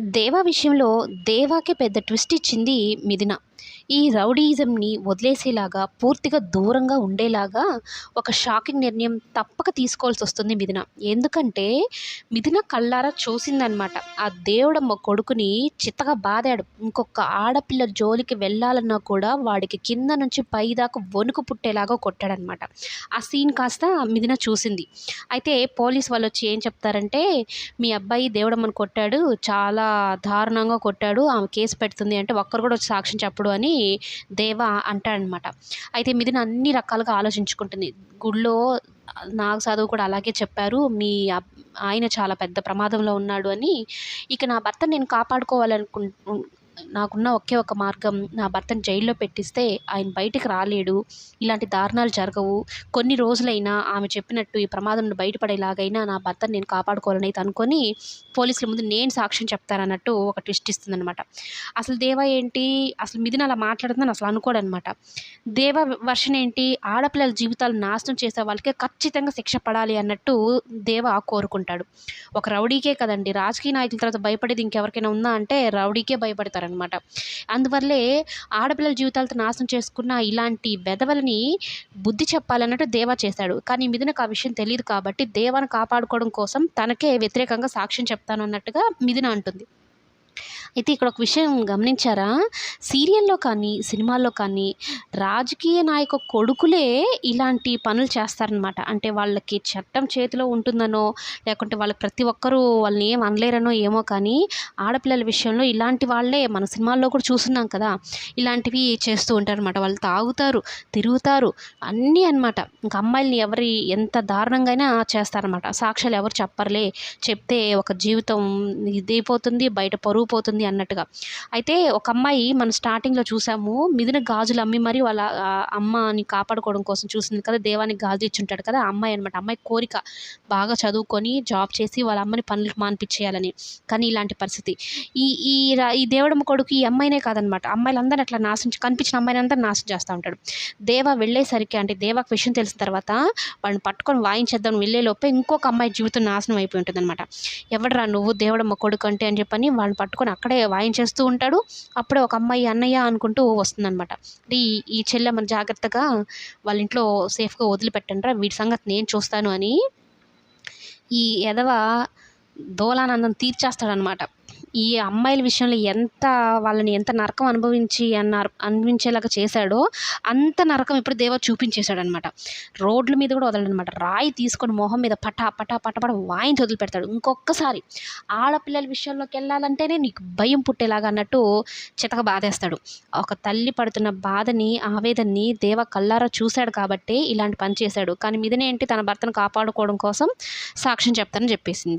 దేవా విషయంలో దేవాకి పెద్ద ట్విస్ట్ ఇచ్చింది మిథున. ఈ రౌడీయిజంని వదిలేసేలాగా పూర్తిగా దూరంగా ఉండేలాగా ఒక షాకింగ్ నిర్ణయం తప్పక తీసుకోవాల్సి వస్తుంది మిథున. ఎందుకంటే మిథున కళ్ళారా చూసిందనమాట ఆ దేవుడమ్మ కొడుకుని చిత్తగా బాదాడు. ఇంకొక ఆడపిల్ల జోలికి వెళ్ళాలన్నా కూడా వాడికి కింద నుంచి పై దాకా వణుకు పుట్టేలాగా కొట్టాడనమాట ఆ సీన్ కాస్త మిథున చూసింది. అయితే పోలీస్ వాళ్ళు వచ్చి ఏం చెప్తారంటే మీ అబ్బాయి దేవుడమ్మని కొట్టాడు చాలా దారుణంగా కొట్టాడు ఆమె కేసు పెడుతుంది అంటే ఒక్కరు కూడా వచ్చి సాక్ష్యం చెప్పడు అని దేవ అంటాడనమాట. అయితే మిథున అన్ని రకాలుగా ఆలోచించుకుంటుంది. గుళ్ళో నాకు చదువు కూడా అలాగే చెప్పారు. మీ ఆయన చాలా పెద్ద ప్రమాదంలో ఉన్నాడు అని. ఇక నా భర్త నేను కాపాడుకోవాలనుకు నాకున్న ఒకే ఒక మార్గం నా భర్తను జైల్లో పెట్టిస్తే ఆయన బయటికి రాలేడు. ఇలాంటి దారుణాలు జరగవు. కొన్ని రోజులైనా ఆమె చెప్పినట్టు ఈ ప్రమాదం నుండి బయటపడేలాగైనా నా భర్తను నేను కాపాడుకోవాలని అయితే అనుకొని పోలీసుల ముందు నేను సాక్ష్యం చెప్తానన్నట్టు ఒక ట్విస్ట్ ఇస్తుందన్నమాట. అసలు దేవ ఏంటి? అసలు మిథున అలా మాట్లాడుతుందని అసలు అనుకోడనమాట దేవ వర్షన్ ఏంటి? ఆడపిల్లల జీవితాలు నాశనం చేసే వాళ్ళకే ఖచ్చితంగా శిక్ష పడాలి అన్నట్టు దేవ కోరుకుంటాడు. ఒక రౌడీకే కదండి. రాజకీయ నాయకుల తర్వాత భయపడేది ఇంకెవరికైనా ఉందా అంటే రౌడీకే భయపడతారనమాట అందువల్లే ఆడపిల్లల జీవితాలతో నాశనం చేసుకున్న ఇలాంటి వెధవలని బుద్ధి చెప్పాలన్నట్టు దేవా చేశాడు. కానీ మిథునకు ఆ విషయం తెలియదు కాబట్టి దేవాను కాపాడుకోవడం కోసం తనకే వ్యతిరేకంగా సాక్ష్యం చెప్తాను అన్నట్టుగా మిథున అంటుంది. అయితే ఇక్కడ ఒక విషయం గమనించారా? సీరియల్లో కానీ సినిమాల్లో కానీ రాజకీయ నాయక కొడుకులే ఇలాంటి పనులు చేస్తారనమాట అంటే వాళ్ళకి చట్టం చేతిలో ఉంటుందనో లేకుంటే వాళ్ళకి ప్రతి ఒక్కరూ వాళ్ళని ఏం అనలేరనో ఏమో కానీ ఆడపిల్లల విషయంలో ఇలాంటి వాళ్ళే మన సినిమాల్లో కూడా చూస్తున్నాం కదా ఇలాంటివి చేస్తూ ఉంటారనమాట వాళ్ళు తాగుతారు తిరుగుతారు అన్నీ అనమాట ఇంకా అమ్మాయిల్ని ఎవరి ఎంత దారుణంగా అయినా చేస్తారనమాట సాక్ష్యాలు ఎవరు చెప్పర్లే. చెప్తే ఒక జీవితం ఇదైపోతుంది బయట పరువు పోతుంది. అన్నట్టుగా. అయితే ఒక అమ్మాయి మనం స్టార్టింగ్లో చూసాము మిదిన గాజులు అమ్మి మరి వాళ్ళ అమ్మని కాపాడుకోవడం కోసం చూసింది కదా దేవానికి గాజులు ఇచ్చుంటాడు కదా అమ్మాయి అనమాట అమ్మాయి కోరిక బాగా చదువుకొని జాబ్ చేసి వాళ్ళ అమ్మని పనులకు మాన్పించేయాలని. కానీ ఇలాంటి పరిస్థితి. ఈ ఈ రా- ఈ దేవుడమ్మ కొడుకు ఈ అమ్మాయినే కాదనమాట అమ్మాయిలందరూ అట్లా నాశనం కనిపించిన అమ్మాయిని అందరూ నాశనం చేస్తూ ఉంటాడు. దేవ వెళ్ళేసరికి అంటే దేవాకు విషయం తెలిసిన తర్వాత వాళ్ళని పట్టుకొని వాయించేద్దాం వెళ్ళేలోపే ఇంకొక అమ్మాయి జీవితం నాశనం అయిపోయి ఉంటుంది అనమాట ఎవడరా నువ్వు దేవుడమ్మ కొడుకు అంటే అని చెప్పని వాళ్ళని పట్టుకొని అక్కడ వాయించేస్తూ ఉంటాడు. అప్పుడే ఒక అమ్మాయి అన్నయ్య అనుకుంటూ వస్తుందనమాట అంటే ఈ ఈ చెల్లెమ్మని జాగ్రత్తగా వాళ్ళ ఇంట్లో సేఫ్గా వదిలిపెట్టండి వీటి సంగతి నేను చూస్తాను అని ఈ ఎదవ దోలానందం తీర్చేస్తాడనమాట ఈ అమ్మాయిల విషయంలో ఎంత వాళ్ళని ఎంత నరకం అనుభవించి అన్నారు అనిపించేలాగా చేశాడో అంత నరకం ఇప్పుడు దేవ చూపించేశాడు అనమాట రోడ్ల మీద కూడా వదలడనమాట రాయి తీసుకొని మొహం మీద పటా పటా పటపట వాయించి వదిలిపెడతాడు. ఇంకొకసారి ఆడపిల్లల విషయంలోకి వెళ్ళాలంటేనే నీకు భయం పుట్టేలాగా అన్నట్టు చితక బాధేస్తాడు. ఒక తల్లి పడుతున్న బాధని ఆవేదనని దేవ కల్లారా చూశాడు కాబట్టి ఇలాంటి పని చేశాడు. కానీ మీదనే ఏంటి తన భర్తను కాపాడుకోవడం కోసం సాక్ష్యం చెప్తానని చెప్పేసింది.